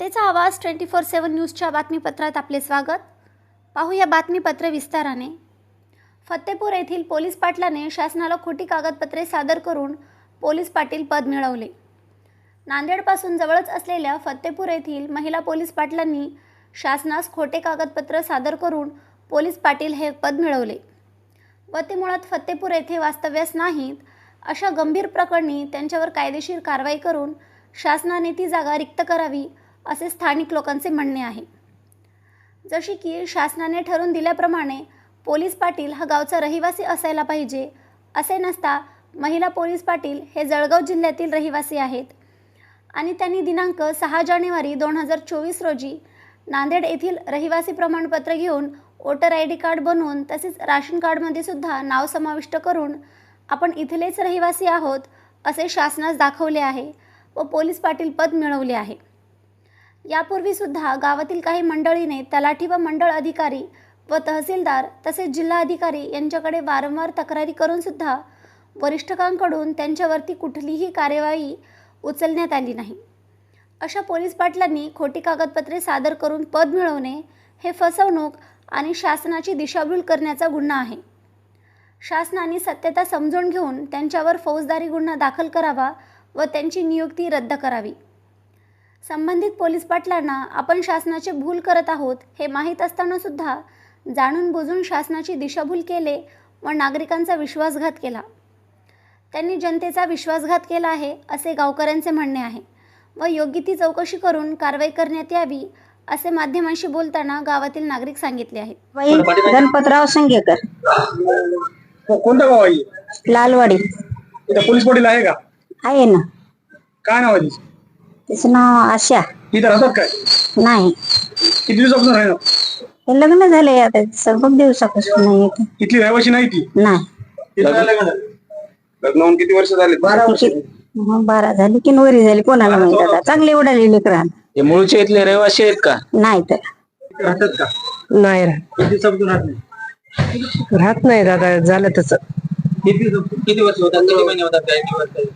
त्याचा आवाज twenty four सेवन न्यूजच्या बातमीपत्रात आपले स्वागत. पाहूया बातमीपत्र विस्ताराने. फत्तेपूर येथील पोलीस पाटलाने शासनाला खोटी कागदपत्रे सादर करून पोलीस पाटील पद मिळवले. नांदेडपासून जवळच असलेल्या फत्तेपूर येथील महिला पोलीस पाटलांनी शासनास खोटे कागदपत्र सादर करून पोलीस पाटील हे पद मिळवले. व ते मुळात फत्तेपूर येथे वास्तव्यास नाहीत अशा गंभीर प्रकरणी त्यांच्यावर कायदेशीर कारवाई करून शासनाने ती जागा रिक्त करावी असे स्थानिक लोकांचे म्हणणे आहे. जशी की शासनाने ठरवून दिल्याप्रमाणे पोलीस पाटील हा गावचा रहिवासी असायला पाहिजे असे नसता महिला पोलीस पाटील हे जळगाव जिल्ह्यातील रहिवासी आहेत आणि त्यांनी दिनांक सहा जानेवारी दोन हजार चोवीस रोजी नांदेड येथील रहिवासी प्रमाणपत्र घेऊन वोटर आय डी कार्ड बनवून तसेच राशन कार्डमध्ये सुद्धा नाव समाविष्ट करून आपण इथलेच रहिवासी आहोत असे शासनास दाखवले आहे व पोलीस पाटील पद मिळवले आहे. यापूर्वीसुद्धा गावातील काही मंडळीने तलाठी व मंडळ अधिकारी व तहसीलदार तसेच जिल्हा अधिकारी यांच्याकडे वारंवार तक्रारी करूनसुद्धा वरिष्ठकांकडून त्यांच्यावरती कुठलीही कार्यवाही उचलण्यात आली नाही. अशा पोलीस पाटलांनी खोटी कागदपत्रे सादर करून पद मिळवणे हे फसवणूक आणि शासनाची दिशाभूल करण्याचा गुन्हा आहे. शासनाने सत्यता समजून घेऊन त्यांच्यावर फौजदारी गुन्हा दाखल करावा व त्यांची नियुक्ती रद्द करावी. संबंधित पोलीस पाटलांना आपण शासनाचे भूल करत आहोत हे माहीत असताना सुद्धा जाणून बुजून शासनाची दिशाभूल केले व नागरिकांचा विश्वासघात केला. त्यांनी जनतेचा विश्वासघात केला आहे असे गावकऱ्यांचे म्हणणे आहे. व योग्य ती चौकशी करून कारवाई करण्यात यावी असे माध्यमांशी बोलताना गावातील नागरिक सांगितले आहे गणपतराव संगेकर. कोणतं गाव आहे? लालवाडी. इथं पोलीस पाटील आहे का? आहे ना. काय नाव आहे तिचं? तिचं नाव आशा. इथं राहतात काय? नाही. किती दिवसापासून राहणार हे लग्न झाले आता सर्व दिवसापासून नाही येत इथली रहिवाशी नाही ती? नाही. इथं लग्न होऊन किती वर्ष झाले? मग बारा झाली की नवरी झाली कोणाला माहीत आता? चांगली उडाली लेकरान हे मूळचे इथले रहिवासी आहेत का? नाही तर. इथं राहतात का? नाही राहत. किती दिवसापासून राहत नाही? राहत नाही दादा झालं तस. किती दिवसापासून? किती वर्ष होतात? किती महिने होतात? काय दिवस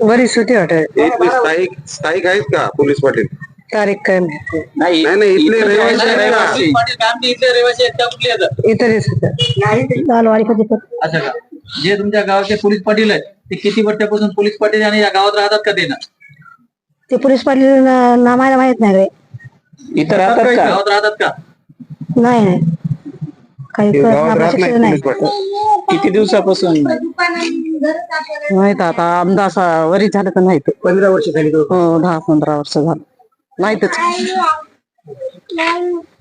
बरीच होती वाटत इथले स्थायिक स्थायिक आहेत का पोलीस पाटील तारीख काय माहीत. नाही नाही, नाही, इथले रहिवासी आहेत का? पाटील आमचे इथले रहिवासी आहेत त्या कुठले आहेत इतरच लालवाडी असं का जे तुमच्या गावाचे पोलीस पाटील आहेत ते किती वर्षापासून पोलीस पाटील आणि या गावात राहतात का ते ना? ते पोलीस पाटील नामाला माहीत नाही रे. इथं राहतात का? गावात राहतात का? नाही नाही. काही नाही, किती दिवसापासून? माहीत आता आमदा असा वरी झालं तर नाही पंधरा वर्ष झाली तो. हो दहा पंधरा वर्ष झालं. माहितच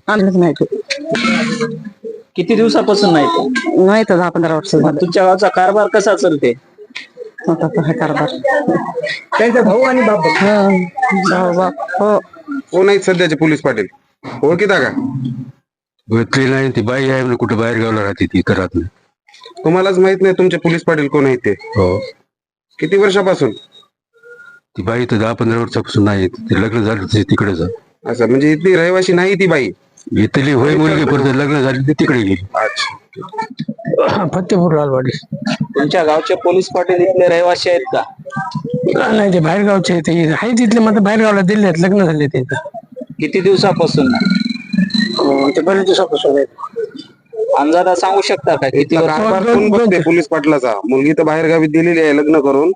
आणलंच नाही ते. किती दिवसापासून नाही? नाही तर दहा पंधरा वर्ष झालं. तुमच्या गावचा कारभार कसा चालते आता तो हे कारभार. त्यांचा भाऊ आणि बाप हो जाऊ बाप. हो. कोण आहेत सध्याचे पोलीस पाटील? ओळखीता का? भेटली नाही ती बाई आहे म्हणे कुठं बाहेर गावला राहते ती करत नाही. तुम्हालाच माहीत नाही तुमचे पोलीस पाटील कोण आहेत ते. हो. किती वर्षापासून? ती बाई तर दहा पंधरा वर्षापासून नाही ते लग्न झालं ते तिकडे जा असं म्हणजे इथली रहिवाशी नाही ती बाई. इथली होय मुलगी परत लग्न झाली ते तिकडे गेली. अच्छा. फतेपूर लालवाडी. तुमच्या गावचे पोलीस पाटील इथले रहिवासी आहेत का? नाही ते बाहेरगावचे आहे ते आहे तिथले मात्र बाहेरगावला दिले आहेत लग्न झाले ते. किती दिवसापासून? ते बरेच दिवसापासून आहेत अंदाजा सांगू शकता का किती इथला कारभार कोण बघते? पोलीस पाटलाचा. मुलगी तर बाहेर गावी दिलेली आहे लग्न करून.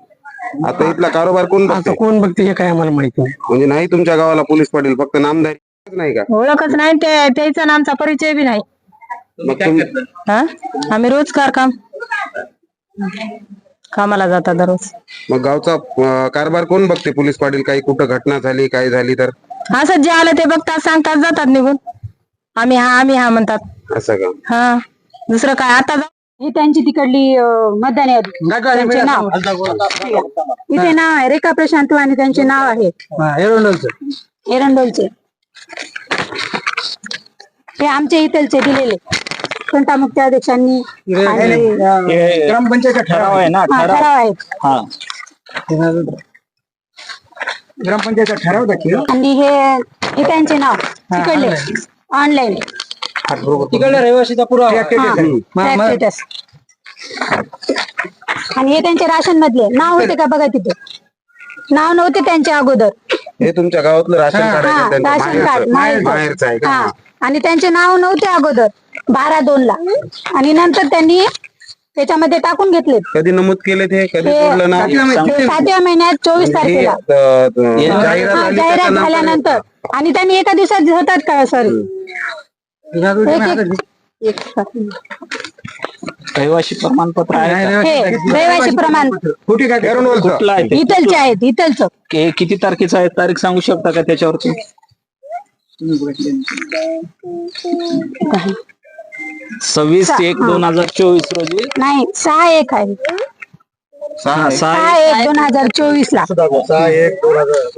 आता इथला कारोबार कोण आता बघते? कोण बघते हे काय आम्हाला माहिती नाही. म्हणजे नाही तुमच्या गावाला पोलीस पाटील फक्त नामधारी नाही का? ओळखच नाही ते त्याचा आणि आमचा परिचय बी नाही. मग तुम- हा? आम्ही रोजगार काम कामाला जाता दररोज. मग गावचा अं, कारभार कोण बघते? पोलीस पाटील काही कुठं घटना झाली काय झाली तर? असं जे आलं ते बघतात सांगतात जातात निघून. आम्ही हा आम्ही हा म्हणतात. असं का? हा. दुसरं काय? आता जा- ही त्यांची तिकडली अं, मतदान यादी त्यांचे नाव. इथे नाव आहे. रेखा प्रशांत आणि त्यांचे नाव आहे. एरंडोलचे. ते आमच्या इथलचे दिलेले. कोणता मुख्याध्यक्षांनी आणि ग्रामपंचायतचा ठराव आहे ना हा, ठराव. ठराव आहेत. हा. ग्रामपंचायतचा ठराव दाखल आणि हे हे त्यांचे नाव. तिकडले. ऑनलाईन. पुरावा. स्टेटस आणि हे त्यांचे राशन मधले नाव होते का बघा तिथे? नाव नव्हते त्यांच्या अगोदर. हे तुमच्या गावातलं राशन कार्ड आहे हा, का त्यांचं? राशन कार्ड, हा. आणि त्यांचे नाव नव्हते अगोदर. बारा दोन ला आणि नंतर त्यांनी त्याच्यामध्ये टाकून घेतले कधी नमूद केले ते कधी नाव ते सातव्या महिन्यात चोवीस तारखेला. अ, जाहिरात हा, आली जाहिरात त्याच्यानंतर- झाल्यानंतर. आणि त्यांनी एका दिवसात होतात का? सर रहिवाशी प्रमाणपत्र आहे का? हे रहिवासी प्रमाणपत्र. कुठे काय? एरंडोलचं. कुठलं आहे ते? इथलचे आहेत इथलचं. के- किती तारखेचं आहे? तारीख सांगू शकता का त्याच्यावरती? सव्वीस एक दोन हजार चोवीस रोजी? नाही सहा एक आहे. सहा एक. दोन हजार चोवीस ला. सहा एक दोन हजार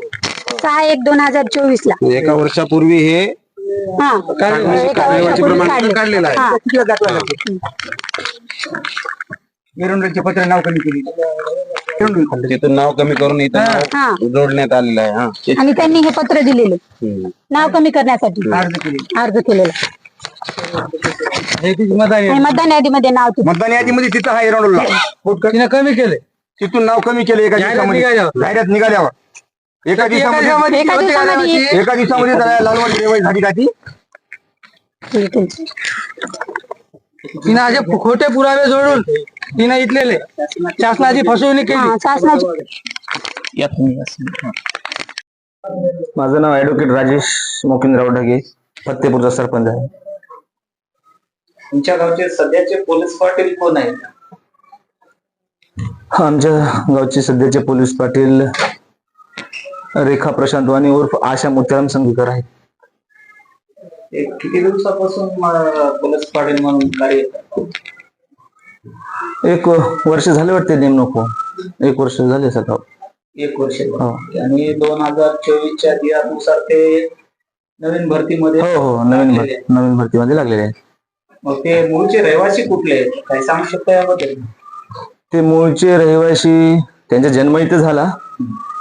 सहा एक दोन हजार चोवीस ला. एका वर्षापूर्वी हे हा. रहिवासी एका वर्षापूर्वी प्रमाणपत्र काढलेलं आहे? हा. कितीला दाखवायला लागते? एरंडोलचे पत्र नाव कमी केली. तिथून नाव कमी करून इथं हा. नाव जोडण्यात आलेलं आहे हा. आणि त्यांनी हे पत्र दिलेले. हम्म. नाव कमी करण्यासाठी. अर्ज केली अर्ज केलेला. हे तिची मतदान यादीमध्ये नाव तिथे. मतदान यादीमध्ये तिथं हा एरंडोलला तिने कमी केले तिथून नाव कमी केले एका दिवसामध्ये. जाहिरात निघाल्यावर. एका दिवसामध्ये. एका दिवसामध्ये एका दिवसामध्ये त्याला लालवाडी रेवाई झाली का ती? इथलची. तिने असे खोटे पुरावे जोडून तिने इथलेले शासनाची फसवणूक हा शासनाची असं- माझं नाव ऍडव्होकेट राजेश मोकिंदराव ढगे फत्तेपूरचा सरपंच आहे. तुमच्या गावचे सध्याचे पोलीस पाटील कोण आहेत? आमच्या गावचे सध्याचे पोलीस पाटील रेखा प्रशांत वाणी उर्फ आशा मोत्याराम संगीकर आहेत. एक किती दिवसापासून पोलीस पाटील म्हणून कार्य करतात? एक वर्ष झाले वाटते नेमणूक. होऊन. एक वर्ष झाले सकाळ एक वर्ष. हो. आणि दोन हजार चोवीसच्या दिनानुसार ते नवीन भरतीमध्ये हो हो. नवीन भर- नवीन भरतीमध्ये लागलेले आहेत. मग ते मूळचे रहिवासी कुठले? आहेत काय सांगू शकता याबद्दल? ते मूळचे रहिवासी त्यांचा जन्म इथे झाला.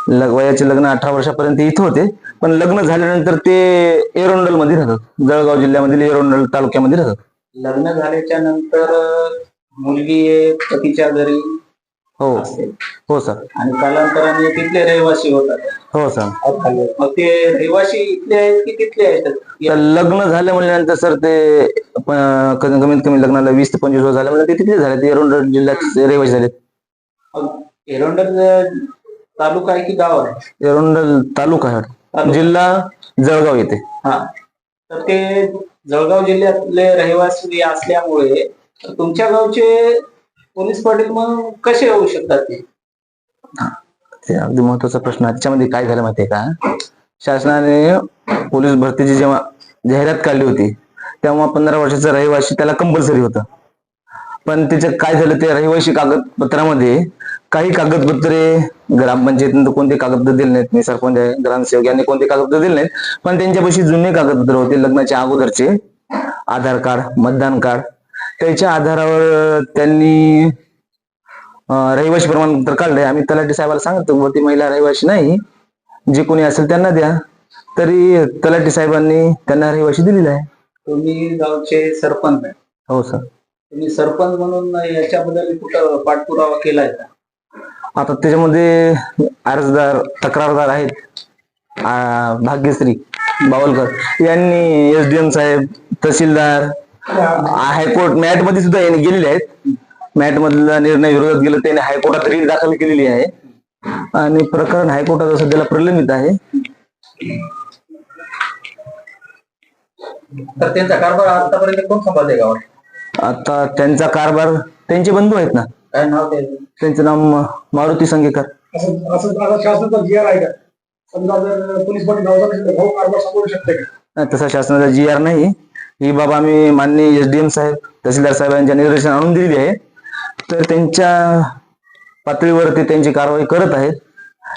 लग- वयाचे लग्न अठरा वर्षापर्यंत इथे होते. पण लग्न झाल्यानंतर ते एरोंडलमध्ये राहतात. जळगाव जिल्ह्यामधील एरोंडल तालुक्यामध्ये राहतात. लग्न झाल्याच्यानंतर अं, मुलगी पतीच्या घरी. हो. हो सर. आणि कालांतराने तिथले रहिवासी होतात. हो सर. मग ते रहिवासी इथले आहेत की तिथले आहेत? तर लग्न झालं म्हणल्यानंतर सर ते प- क- कमीत कमी लग्नाला वीस ते पंचवीस वर्ष झाले म्हणजे ते तिथे झाले. ते एरोंडल जिल्ह्यात रहिवासी झाले. मग एरंडल अं, तालुका आहे की गाव आहे? एरोंडल तालुका आहे. तालुका. जिल्हा जळगाव येते हा. तर ते जळगाव जिल्ह्यातले रहिवासी असल्यामुळे तुमच्या गावचे पोलीस पाटील मग कसे होऊ शकतात ते? अगदी महत्त्वाचा प्रश्न. आहे त्याच्यामध्ये काय झालं माहितीये का? शासनाने पोलीस भरतीची जेव्हा जाहिरात काढली होती तेव्हा पंधरा वर्षाचा रहिवासी त्याला कंपल्सरी होतं. पण त्याचं काय झालं ते रहिवासी कागदपत्रामध्ये काही कागदपत्रे ग्रामपंचायतीनं कोणते कागदपत्र दिले नाहीत मी सरपंच आहे ग्रामसेवक यांनी कोणते कागदपत्र दिले नाहीत पण त्यांच्यापाशी जुने कागदपत्र होते लग्नाच्या अगोदरचे. आधार कार्ड मतदान कार्ड त्याच्या आधारावर त्यांनी अं, रहिवासी प्रमाणपत्र काढलंय. आम्ही तलाठी साहेबाला सांगतो वरती महिला रहिवासी नाही. जे कोणी असेल त्यांना द्या. तरी तलाठी साहेबांनी त्यांना रहिवासी दिलेला आहे. तुम्ही गावचे सरपंच आहे. हो सर. तुम्ही सरपंच म्हणून याच्याबद्दल कुठं पाठपुरावा केलाय का? आता त्याच्यामध्ये अर्जदार तक्रारदार आहेत. भाग्यश्री बावलकर. यांनी एस डी एम साहेब तहसीलदार हायकोर्ट मॅटमध्ये सुद्धा यांनी गेलेले आहेत. मॅट मधला निर्णय विरोधात गेला त्यांनी हायकोर्टात रीट दाखल केलेली आहे. आणि प्रकरण हायकोर्टात सध्याला प्रलंबित आहे. तर त्यांचा कारभार आतापर्यंत कोण सांभाळते गावात? आता त्यांचा कारभार त्यांचे बंधू आहेत ना? काय नाव त्याचं नाव मारुती संगेकर. असं असं शासनाचा जी आर आहे का? समजा जर पोलीस पाटील गावाचा भाऊ कारभार सांभाळू शकते का? नाही, तसा शासनाचा जी आर नाही. ही बाब आम्ही माननीय एस डी एम साहेब तहसीलदार साहेबांच्या निर्देशन आणून दिलेली आहे. तर त्यांच्या पातळीवर ते त्यांची कारवाई करत आहेत.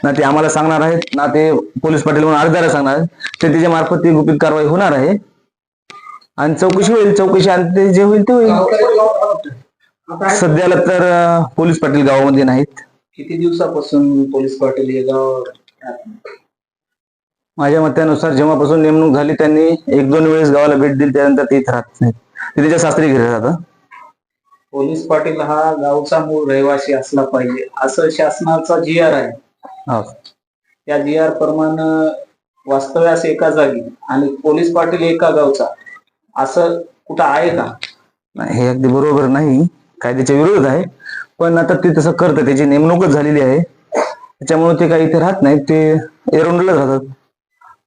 ना ते आम्हाला सांगणार आहेत ना ते पोलीस पाटील म्हणून अर्जदार सांगणार आहेत. तर त्याच्या मार्फत ती गुपित कारवाई होणार आहे. आणि चौकशी होईल चौकशी आणि ते जे होईल ते होईल. सध्याला तर पोलीस पाटील गावामध्ये नाहीत. किती दिवसापासून पोलीस पाटील हे गाव माझ्या मतानुसार जेव्हापासून नेमणूक झाली त्यांनी एक दोन वेळेस गावाला भेट दिली त्यानंतर ते इथं राहत नाहीत. ते त्याच्या सासरी घरी राहतात पोलीस पाटील हा गावचा मूळ रहिवासी असला पाहिजे असं शासनाचा जी आर आहे. हो. त्या जी आर प्रमाणे वास्तव्यास एका जागी आणि पोलीस पाटील एका गावचा. असं कुठं आहे का? नाही, हे अगदी बरोबर नाही. कायद्याच्या विरोधात आहे. पण आता ते तसं करतं त्याची नेमणूकच झालेली आहे. त्याच्यामुळे ते काही इथे राहत नाहीत. ते एरंडोलच राहतात.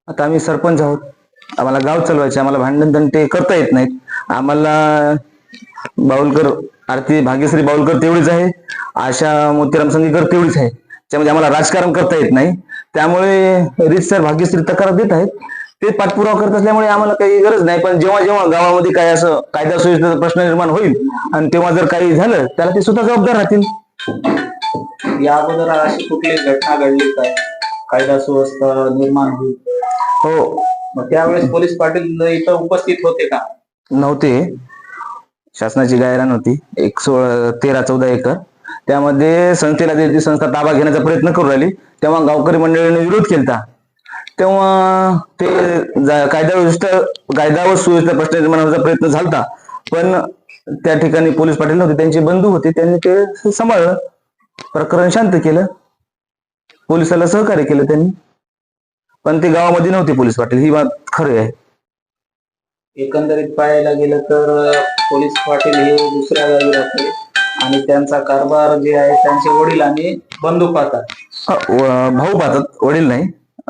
आता आम्ही सरपंच आहोत. आम्हाला गाव चालवायचे आम्हाला भांडण तण ते करता येत नाहीत. आम्हाला बाऊलकर आरती भाग्यश्री बाऊलकर तेवढीच आहे. आशा मोतीराम संगीकर तेवढीच आहे. त्यामध्ये आम्हाला राजकारण करता येत नाही. त्यामुळे रीतसर भाग्यश्री तक्रार देत आहेत. ते पाठपुरावा करत असल्यामुळे आम्हाला काही गरज नाही. पण जेव्हा जेव्हा गावामध्ये काय असं कायदा सुव्यवस्थेचा प्रश्न निर्माण होईल आणि तेव्हा जर काही झालं त्याला ते स्वतः जबाबदार राहतील. या अगोदर अशी कुठली घटना घडली काय कायदा सुव्यवस्था निर्माण होईल. हो. मग त्यावेळेस पोलीस पाटील इथं उपस्थित होते का? नव्हते. शासनाची गायरान होती. एक सोळा तेरा चौदा एकर. त्यामध्ये संस्थेला ती संस्था ताबा घेण्याचा प्रयत्न करू राहिली तेव्हा गावकरी मंडळीने विरोध केला तेव्हा ते कायदा व्यवस्था कायदा व सुव्यवस्था प्रश्न निर्माण होण्याचा प्रयत्न झालता. पण त्या ठिकाणी पोलीस पाटील नव्हते. त्यांचे बंधू होते. त्यांनी ते सांभाळलं. प्रकरण शांत केलं. पोलिसाला सहकार्य केलं त्यांनी. पण ते गावामध्ये नव्हते पोलीस पाटील ही बात खरी आहे. एकंदरीत पाहायला गेलं तर पोलीस पाटील हे दुसऱ्या गावी राहते. आणि त्यांचा कारभार जे आहे त्यांचे वडील आणि बंधू पाहतात. व- भाऊ पाहतात वडील नाही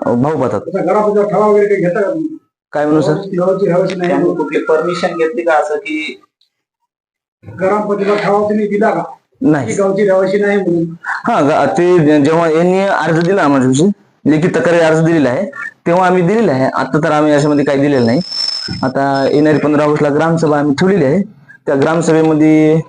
अं, भाऊ पाहतात. ठराव वगैरे काही घेता का तुम्ही? काय म्हणू सर? हवाशी नाही. त्यांनी कुठली परमिशन घेतली का असं की ग्रामपंचायतीला ठराव तुम्ही दिला की? नाही. गावची रहिवाशी नाही म्हणून. हा गा- ते जे- जेव्हा यांनी अर्ज दिला आम्हाला दिवशी लेखी तक्रारी अर्ज दिलेला आहे तेव्हा आम्ही दिलेला आहे. आता तर आम्ही याच्यामध्ये काही दिलेलं नाही. आता येणारी पंधरा ऑगस्टला ग्रामसभा आम्ही ठेवलेली आहे. त्या ग्रामसभेमध्ये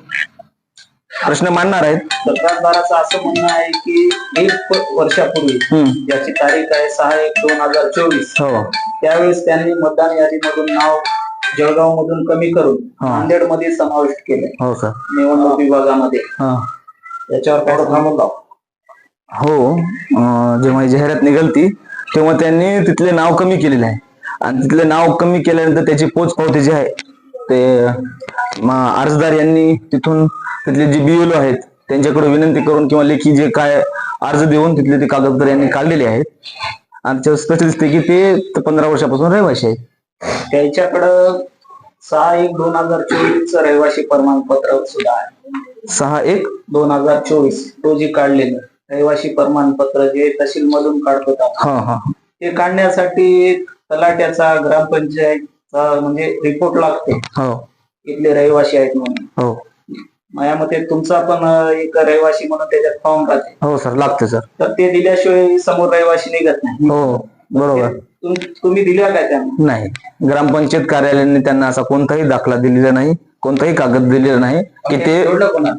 प्रश्न मांडणार आहेत. तक्रारदाराचं असं म्हणणं आहे की एक प- वर्षापूर्वी हम्म. ज्याची तारीख आहे सहा एक दोन हजार चोवीस हो. त्यावेळेस त्यांनी मतदान यादीमधून नाव जळगाव मधून कमी करून. नांदेडमध्ये समाविष्ट केले हो सर निवडणूक विभागामध्ये. हा. याच्यावर काय थांबवला हो अं, जेव्हा ही जाहिरात निघालती तेव्हा त्यांनी तिथले नाव कमी केलेले आहे. आणि तिथले नाव कमी केल्यानंतर त्याची पोच पावती जी आहे ते म, अर्जदार यांनी तिथून तिथले जे बीएलओ आहेत त्यांच्याकडे विनंती करून किंवा लेखी जे काय अर्ज देऊन तिथले ते कागदपत्र यांनी काढलेले आहेत. आणि त्याच्यावर स्पष्ट दिसते की ते पंधरा वर्षापासून रहिवाशी आहेत. त्याच्याकडं सहा एक दोन हजार चोवीस च रहिवासी प्रमाणपत्र सुद्धा आहे. सहा एक दोन हजार चोवीस तो जे काढलेलं रहिवासी प्रमाणपत्र जे तहसील मधून काढतो हा हा ते काढण्यासाठी तलाट्याचा ग्रामपंचायतचा म्हणजे रिपोर्ट लागते. हो. इथले रहिवासी आहेत म्हणून. हो. माझ्या मते तुमचा पण एक रहिवासी म्हणून त्याच्यात फॉर्म राहते. हो सर लागते सर. तर ते दिल्याशिवाय समोर रहिवासी निघत नाही. हो. बरोबर. तुम- तुम्ही दिल्या काय त्यांना? नाही. ग्रामपंचायत कार्यालयाने त्यांना असा कोणताही दाखला दिलेला नाही कोणताही कागद दिलेला नाही की ते कोणा?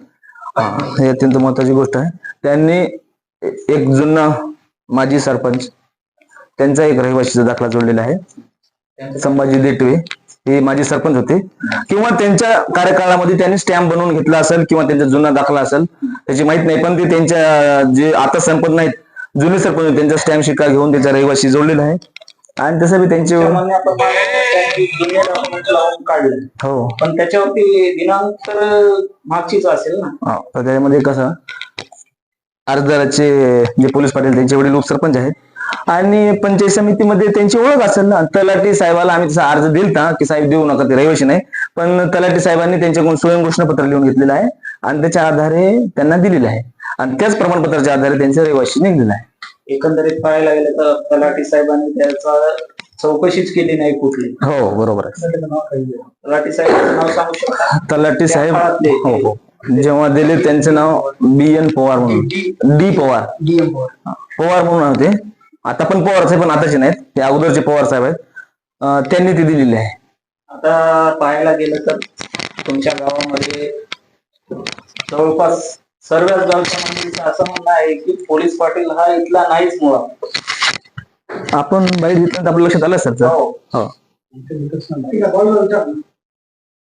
हा, ही अत्यंत महत्वाची गोष्ट आहे. त्यांनी एक जुना माजी सरपंच त्यांचा एक रहिवासीचा दाखला जोडलेला आहे. संभाजी देटवे हे माजी सरपंच होते. किंवा त्यांच्या कार्यकाळामध्ये त्यांनी स्टॅम्प बनवून घेतला असेल किंवा त्यांचा जुना दाखला असेल त्याची माहीत नाही. पण ते त्यांच्या जे आता संपत नाहीत जुने सरपंच त्यांचा स्टॅम्प शिक्का घेऊन त्यांचा रहिवासी जोडलेला आहे. आणि तसं बी त्यांचे काढले. हो. पण त्याच्यावरती दिनांक तर मागचीच असेल ना. हा, तर त्याच्यामध्ये कसं अर्जदाराचे जे पोलीस पाटील त्यांचे वडील उपसरपंच आहेत. आणि पंचायत समितीमध्ये त्यांची ओळख असेल ना तलाठी साहेबाला आम्ही तसा अर्ज दिलता की साहेब देऊ नका ते रहिवाशी नाही. पण तलाठी साहेबांनी त्यांच्याकडून स्वयं घोषणापत्र लिहून घेतलेलं आहे. आणि त्याच्या आधारे त्यांना दिलेलं आहे. आणि त्याच प्रमाणपत्राच्या आधारे त्यांचे रहिवाशी निघलेला आहे. एकंदरीत पाहायला गेलं तर तलाठी साहेबांनी त्याचा चौकशीच केली नाही कुठली. हो बरोबर आहे. तलाठी साहेबांचं नाव सांगू शकता? तलाठी साहेब त्या काळातले. हो हो. जेव्हा दिले त्यांचं नाव बी एन पवार म्हणून. डी पवार. पवार म्हणून होते. आता पण पवार साहेब पण आताचे नाहीत. ते अगोदरचे पवार साहेब आहेत. अं, त्यांनी ती दिलेली आहे. आता पाहायला गेलं तर तुमच्या गावामध्ये जवळपास सर्वच गावच्या मंडळीचं असं म्हणणं आहे की पोलीस पाटील हा इथला नाहीच मुळात आपण बाहेर आपल्या लक्षात आलं सर हो. हो.